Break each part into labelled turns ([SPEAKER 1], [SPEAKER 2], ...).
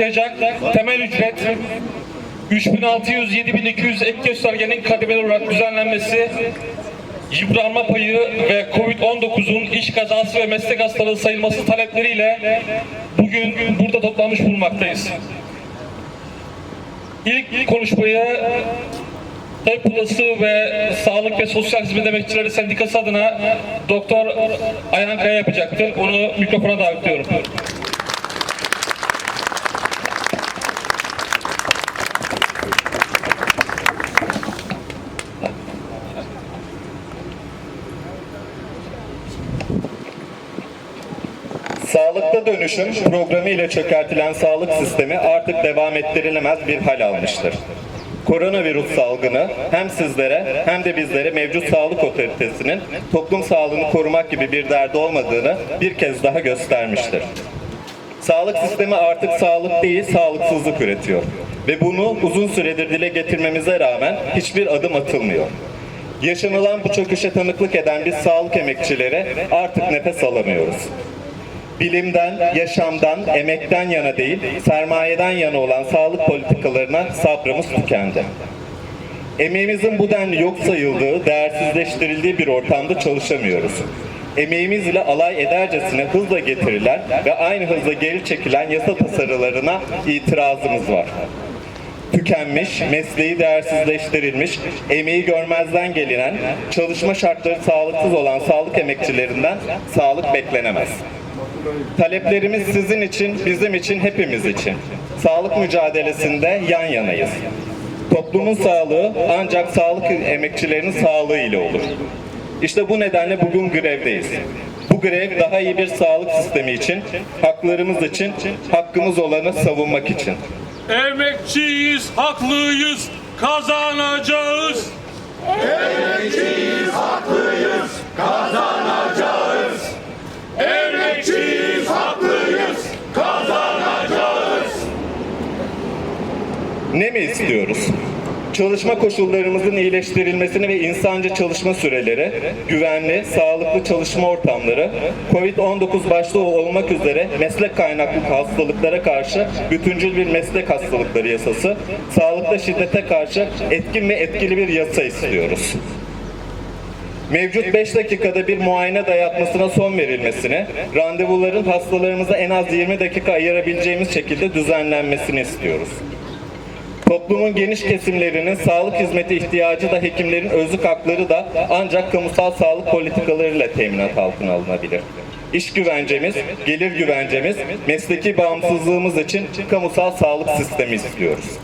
[SPEAKER 1] yansıyacak temel ücret 3600-7200 ek göstergenin kademeli olarak düzenlenmesi, yıpranma payı ve Covid-19'un iş kazası ve meslek hastalığı sayılması talepleriyle bugün burada toplanmış bulunmaktayız. İlk konuşmayı Ev Plası ve Sağlık ve Sosyal Hizmet Emekçileri Sendikası adına Doktor Ayhan Kaya yapacaktır. Onu mikrofona davet
[SPEAKER 2] dönüşüm programı ile çökertilen sağlık sistemi artık devam ettirilemez bir hal almıştır. Koronavirüs salgını hem sizlere hem de bizlere mevcut sağlık otoritesinin toplum sağlığını korumak gibi bir derdi olmadığını bir kez daha göstermiştir. Sağlık sistemi artık sağlık değil, sağlıksızlık üretiyor. Ve bunu uzun süredir dile getirmemize rağmen hiçbir adım atılmıyor. Yaşanılan bu çöküşe tanıklık eden biz sağlık emekçileri artık nefes alamıyoruz. Bilimden, yaşamdan, emekten yana değil, sermayeden yana olan sağlık politikalarına sabrımız tükendi. Emeğimizin bu denli yok sayıldığı, değersizleştirildiği bir ortamda çalışamıyoruz. Emeğimiz ile alay edercesine hızla getirilen ve aynı hızla geri çekilen yasa tasarılarına itirazımız var. Tükenmiş, mesleği değersizleştirilmiş, emeği görmezden gelinen, çalışma şartları sağlıksız olan sağlık emekçilerinden sağlık beklenemez. Taleplerimiz sizin için, bizim için, hepimiz için. Sağlık mücadelesinde yan yanayız. Toplumun sağlığı ancak sağlık emekçilerinin sağlığı ile olur. İşte bu nedenle bugün grevdeyiz. Bu grev daha iyi bir sağlık sistemi için, haklarımız için, hakkımız olanı savunmak için.
[SPEAKER 3] Emekçiyiz, haklıyız, kazanacağız. Emekçiyiz, haklıyız,
[SPEAKER 2] Ne mi istiyoruz? Çalışma koşullarımızın iyileştirilmesini ve insanca çalışma süreleri, güvenli, sağlıklı çalışma ortamları, COVID-19 başta olmak üzere meslek kaynaklı hastalıklara karşı bütüncül bir meslek hastalıkları yasası, sağlıkta şiddete karşı etkin ve etkili bir yasa istiyoruz. Mevcut 5 dakikada bir muayene dayatmasına son verilmesini, randevuların hastalarımıza en az 20 dakika ayırabileceğimiz şekilde düzenlenmesini istiyoruz. Toplumun geniş kesimlerinin sağlık hizmeti ihtiyacı da hekimlerin özlük hakları da ancak kamusal sağlık politikalarıyla teminat altına alınabilir. İş güvencemiz, gelir güvencemiz, mesleki bağımsızlığımız için kamusal sağlık sistemi istiyoruz.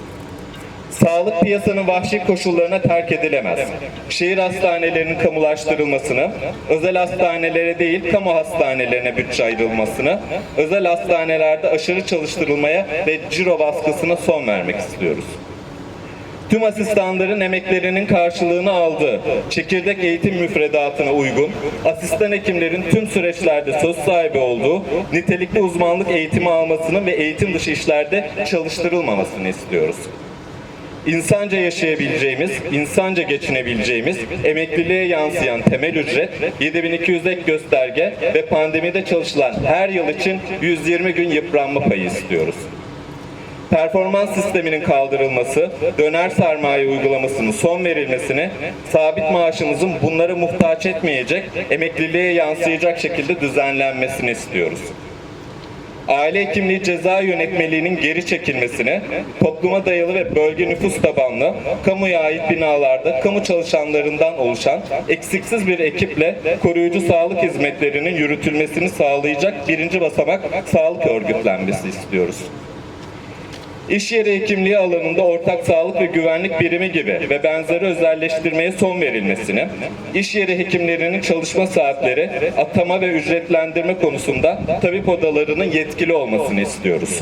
[SPEAKER 2] Sağlık piyasanın vahşi koşullarına terk edilemez. Şehir hastanelerinin kamulaştırılmasını, özel hastanelere değil kamu hastanelerine bütçe ayrılmasını, özel hastanelerde aşırı çalıştırılmaya ve ciro baskısına son vermek istiyoruz. Tüm asistanların emeklerinin karşılığını aldığı, çekirdek eğitim müfredatına uygun, asistan hekimlerin tüm süreçlerde söz sahibi olduğu, nitelikli uzmanlık eğitimi almasını ve eğitim dışı işlerde çalıştırılmamasını istiyoruz. İnsanca yaşayabileceğimiz, insanca geçinebileceğimiz, emekliliğe yansıyan temel ücret, 7200 ek gösterge ve pandemide çalışılan her yıl için 120 gün yıpranma payı istiyoruz. Performans sisteminin kaldırılması, döner sermaye uygulamasının son verilmesini, sabit maaşımızın bunları muhtaç etmeyecek, emekliliğe yansıyacak şekilde düzenlenmesini istiyoruz aile hekimliği ceza yönetmeliğinin geri çekilmesini, topluma dayalı ve bölge nüfus tabanlı, kamuya ait binalarda kamu çalışanlarından oluşan eksiksiz bir ekiple koruyucu sağlık hizmetlerinin yürütülmesini sağlayacak birinci basamak sağlık örgütlenmesi istiyoruz. İş yeri hekimliği alanında ortak sağlık ve güvenlik birimi gibi ve benzeri özelleştirmeye son verilmesini, iş yeri hekimlerinin çalışma saatleri, atama ve ücretlendirme konusunda tabip odalarının yetkili olmasını istiyoruz.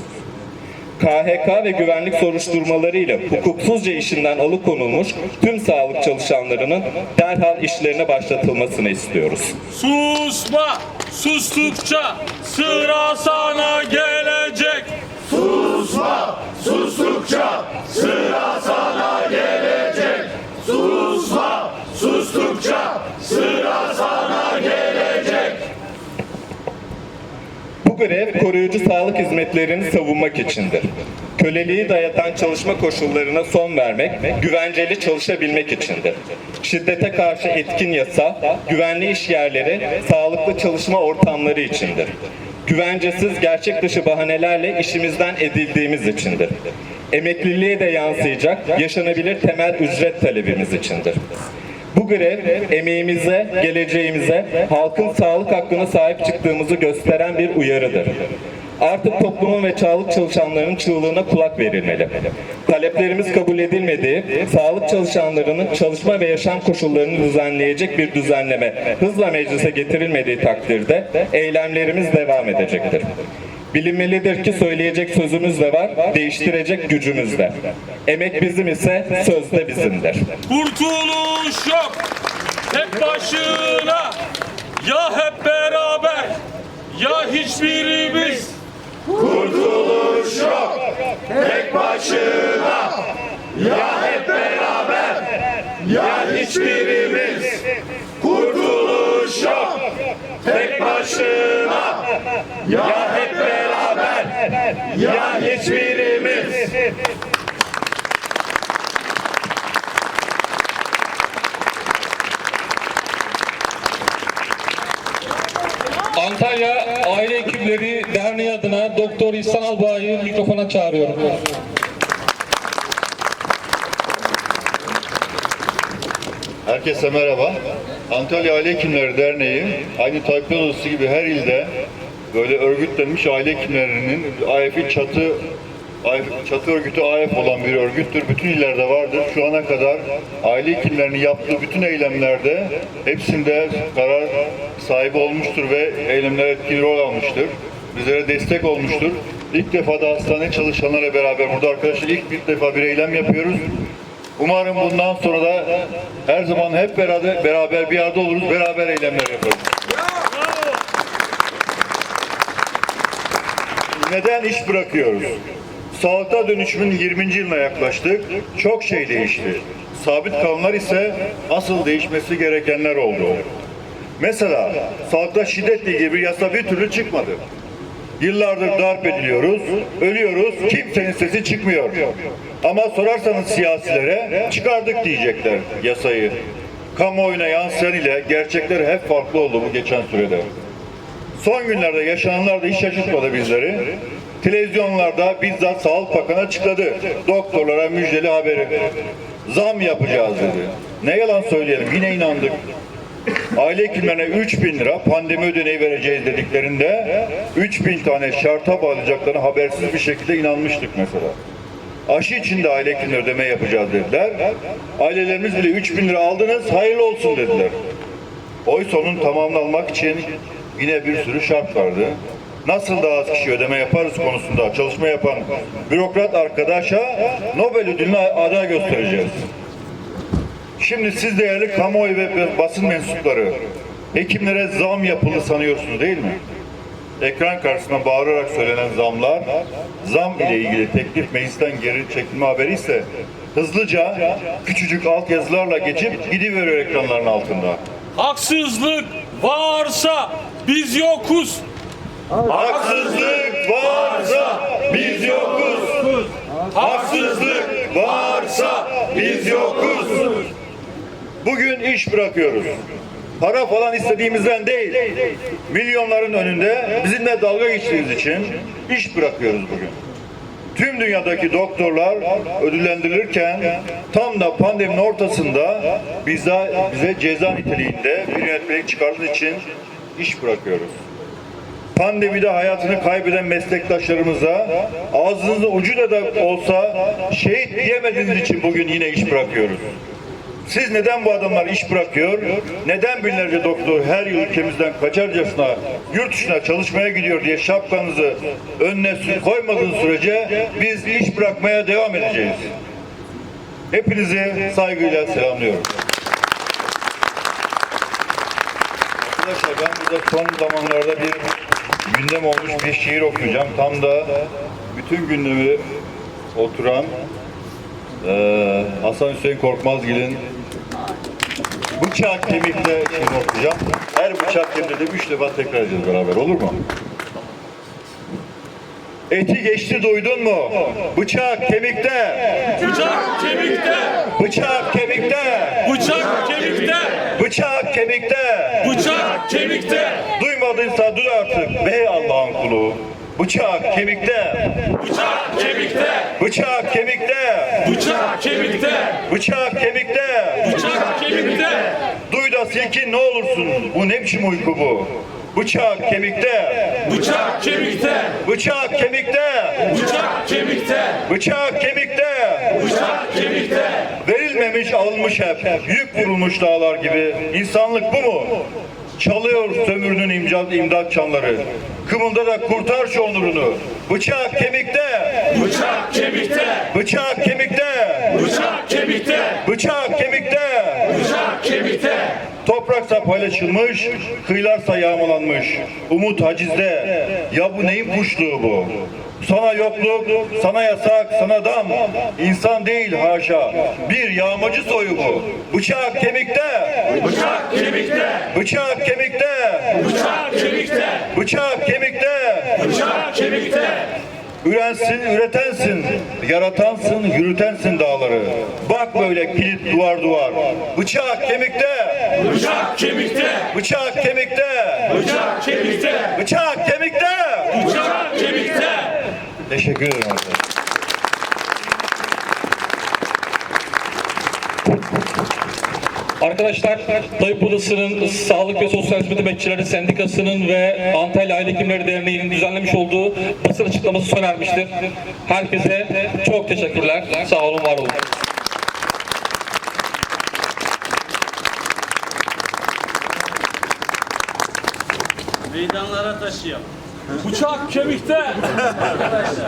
[SPEAKER 2] KHK ve güvenlik soruşturmaları ile hukuksuzca işinden alıkonulmuş tüm sağlık çalışanlarının derhal işlerine başlatılmasını istiyoruz.
[SPEAKER 3] Susma, sustukça sıra sana gelecek.
[SPEAKER 4] Susma, sustukça sıra sana gelecek. Susma, sustukça sıra sana gelecek.
[SPEAKER 2] Bu grev koruyucu sağlık hizmetlerini savunmak içindir. Köleliği dayatan çalışma koşullarına son vermek, güvenceli çalışabilmek içindir. Şiddete karşı etkin yasa, güvenli iş yerleri, sağlıklı çalışma ortamları içindir. Güvencesiz gerçek dışı bahanelerle işimizden edildiğimiz içindir. Emekliliğe de yansıyacak yaşanabilir temel ücret talebimiz içindir. Bu grev emeğimize, geleceğimize, halkın sağlık hakkına sahip çıktığımızı gösteren bir uyarıdır. Artık toplumun ve sağlık çalışanlarının çığlığına kulak verilmeli. Taleplerimiz kabul edilmediği, sağlık çalışanlarının çalışma ve yaşam koşullarını düzenleyecek bir düzenleme hızla meclise getirilmediği takdirde eylemlerimiz devam edecektir. Bilinmelidir ki söyleyecek sözümüz de var, değiştirecek gücümüz de. Emek bizim ise söz de bizimdir.
[SPEAKER 3] Kurtuluş yok. Tek başına. Ya hep beraber. Ya hiçbirimiz.
[SPEAKER 4] Kurtuluş yok tek başına Ya hep beraber ya hiçbirimiz. Kurtuluş yok tek başına Ya hep beraber ya hiçbirimiz.
[SPEAKER 1] Antalya Hekimleri Derneği adına Doktor İhsan Albay'ı mikrofona çağırıyorum.
[SPEAKER 5] Herkese merhaba. Antalya Aile Hekimleri Derneği, aynı Tayyip Odası gibi her ilde böyle örgütlenmiş aile hekimlerinin AF'i çatı çatı örgütü AF olan bir örgüttür. Bütün illerde vardır. Şu ana kadar aile hekimlerinin yaptığı bütün eylemlerde hepsinde karar sahibi olmuştur ve eylemler etkili rol almıştır. Bizlere destek olmuştur. İlk defa da hastane çalışanlarla beraber burada arkadaşlar ilk bir defa bir eylem yapıyoruz. Umarım bundan sonra da her zaman hep beraber beraber bir arada oluruz, beraber eylemler yaparız. Neden iş bırakıyoruz? Sağlıkta dönüşümün 20. yılına yaklaştık. Çok şey değişti. Sabit kalanlar ise asıl değişmesi gerekenler oldu. Mesela sağlıkta şiddetle ilgili bir yasa bir türlü çıkmadı. Yıllardır darp ediliyoruz, ölüyoruz, kimsenin sesi çıkmıyor. Ama sorarsanız siyasilere çıkardık diyecekler yasayı. Kamuoyuna yansıyan ile gerçekler hep farklı oldu bu geçen sürede. Son günlerde yaşananlar da hiç şaşırtmadı bizleri. Televizyonlarda bizzat Sağlık Bakanı açıkladı. Doktorlara müjdeli haberi. Zam yapacağız dedi. Ne yalan söyleyelim yine inandık. Aile hekimlerine 3 bin lira pandemi ödeneği vereceğiz dediklerinde 3 bin tane şarta bağlayacaklarına habersiz bir şekilde inanmıştık mesela. Aşı için de aile hekimleri ödeme yapacağız dediler. Ailelerimiz bile 3 bin lira aldınız hayırlı olsun dediler. Oysa onun tamamını almak için yine bir sürü şart vardı. Nasıl daha az kişi ödeme yaparız konusunda çalışma yapan bürokrat arkadaşa Nobel ödülünü aday göstereceğiz. Şimdi siz değerli kamuoyu ve basın mensupları hekimlere zam yapıldı sanıyorsunuz değil mi? Ekran karşısında bağırarak söylenen zamlar, zam ile ilgili teklif meclisten geri çekilme haberi ise hızlıca küçücük altyazılarla geçip gidiveriyor ekranların altında.
[SPEAKER 3] Haksızlık varsa biz yokuz.
[SPEAKER 5] Haksızlık varsa biz yokuz. Haksızlık varsa biz yokuz. Bugün iş bırakıyoruz. Para falan istediğimizden değil. Milyonların önünde bizimle dalga geçtiğiniz için iş bırakıyoruz bugün. Tüm dünyadaki doktorlar ödüllendirilirken tam da pandeminin ortasında bize, bize ceza niteliğinde bir yönetmelik çıkardığınız için iş bırakıyoruz pandemide hayatını kaybeden meslektaşlarımıza ağzınızın ucuyla da olsa şehit diyemediğiniz için bugün yine iş bırakıyoruz. Siz neden bu adamlar iş bırakıyor? Neden binlerce doktor her yıl ülkemizden kaçarcasına yurt dışına çalışmaya gidiyor diye şapkanızı önüne koymadığınız sürece biz iş bırakmaya devam edeceğiz. Hepinizi saygıyla selamlıyorum. Arkadaşlar ben burada son zamanlarda bir gündem olmuş bir şiir okuyacağım. Tam da bütün gündemi oturan eee Hasan Hüseyin Korkmazgil'in Bıçak Kemik'te şiir okuyacağım. Her bıçak kemikte de üç defa tekrar edeceğiz beraber olur mu? Eti geçti duydun mu? Bıçak kemikte.
[SPEAKER 3] Bıçak kemikte.
[SPEAKER 5] Bıçak kemikte.
[SPEAKER 3] Bıçak kemikte.
[SPEAKER 5] Bıçak kemikte.
[SPEAKER 3] Bıçak kemikte.
[SPEAKER 5] Duymadıysa duy artık ey Allah'ın kulu. Bıçak kemikte.
[SPEAKER 3] Bıçak kemikte.
[SPEAKER 5] Bıçak kemikte.
[SPEAKER 3] Bıçak kemikte.
[SPEAKER 5] Bıçak kemikte.
[SPEAKER 3] Bıçak kemikte.
[SPEAKER 5] Duy da silkin ne olursun. Bu ne biçim uyku bu? Bıçak kemikte.
[SPEAKER 3] Bıçak kemikte.
[SPEAKER 5] Bıçak kemikte.
[SPEAKER 3] Bıçak kemikte.
[SPEAKER 5] Bıçak kemikte.
[SPEAKER 3] Bıçak kemikte.
[SPEAKER 5] Alınmış hep. Yük vurulmuş dağlar gibi. İnsanlık bu mu? Çalıyor sömürünün imdat, imdat çanları. Kımında da kurtar şu onurunu. Bıçak kemikte.
[SPEAKER 3] Bıçak kemikte.
[SPEAKER 5] Bıçak kemikte.
[SPEAKER 3] Bıçak kemikte.
[SPEAKER 5] Bıçak kemikte.
[SPEAKER 3] Bıçak kemikte.
[SPEAKER 5] Topraksa paylaşılmış, kıyılarsa yağmalanmış. Umut hacizde. Ya bu neyin kuşluğu bu? Sana yokluk, sana yasak, sana dam. İnsan değil haşa. Bir yağmacı soyu bu. Bıçak kemikte.
[SPEAKER 3] Bıçak kemikte.
[SPEAKER 5] Bıçak kemikte.
[SPEAKER 3] Bıçak kemikte.
[SPEAKER 5] Bıçak kemikte.
[SPEAKER 3] Bıçak kemikte.
[SPEAKER 5] Ürensin, üretensin, yaratansın, yürütensin dağları. Bak böyle kilit duvar duvar. Bıçak kemikte.
[SPEAKER 3] Bıçak kemikte.
[SPEAKER 5] Bıçak kemikte.
[SPEAKER 3] Bıçak kemikte.
[SPEAKER 5] Bıçak kemikte.
[SPEAKER 3] Bıçak kemikte.
[SPEAKER 5] Teşekkür ederim arkadaşlar.
[SPEAKER 1] Arkadaşlar Tayyip Odası'nın Sağlık ve Sosyal Hizmet Emekçileri Sendikası'nın ve Antalya Aile Hekimleri Derneği'nin düzenlemiş olduğu basın açıklaması sona ermiştir. Herkese çok teşekkürler. Sağ olun, var olun.
[SPEAKER 3] Bıçak kemikte.